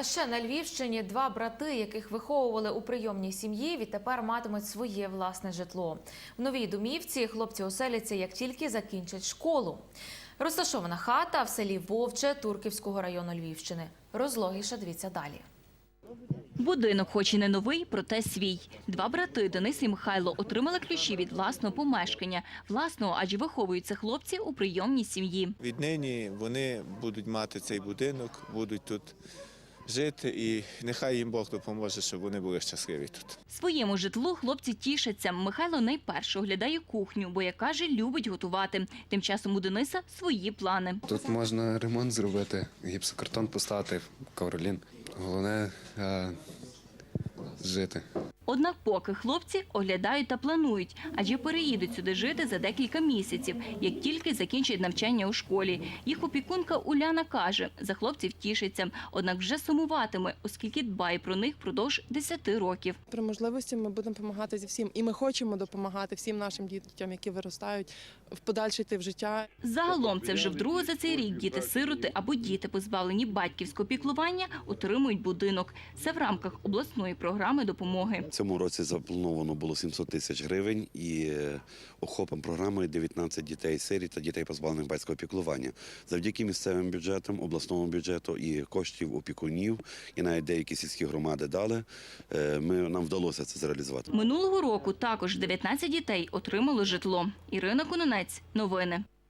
А ще на Львівщині два брати, яких виховували у прийомній сім'ї, відтепер матимуть своє власне житло. В новій домівці хлопці оселяться, як тільки закінчать школу. Розташована хата в селі Вовче Турківського району Львівщини. Розлогіше дивіться далі. Будинок, хоч і не новий, проте свій. Два брати Денис і Михайло отримали ключі від власного помешкання. Власного, адже виховуються хлопці у прийомній сім'ї. Віднині вони будуть мати цей будинок, будуть тут жити, і нехай їм Бог допоможе, щоб вони були щасливі тут. Своєму житлу хлопці тішаться. Михайло найперше оглядає кухню, бо, як каже, любить готувати. Тим часом у Дениса свої плани. Тут можна ремонт зробити, гіпсокартон поставити, ковролін. Головне е, жити. Однак поки хлопці оглядають та планують, адже переїдуть сюди жити за декілька місяців, як тільки закінчать навчання у школі. Їх опікунка Уляна каже, за хлопців тішиться, однак вже сумуватиме, оскільки дбає про них впродовж 10 років. При можливості ми будемо допомагати зі всім, і ми хочемо допомагати всім нашим дітям, які виростають в подальше йти в життя. Загалом це вже вдруге за цей рік діти-сироти або діти, позбавлені батьківського піклування, отримують будинок. Це в рамках обласної програми допомоги. Цьому році заплановано було 700 тисяч гривень і е, охопом програмою 19 дітей сиріт та дітей позбавлених батьківського піклування. Завдяки місцевим бюджетам, обласному бюджету і коштів опікунів, і навіть деякі сільські громади дали. е, Ми нам вдалося це зреалізувати. Минулого року також 19 дітей отримали житло. Ірина Кононець. Новини.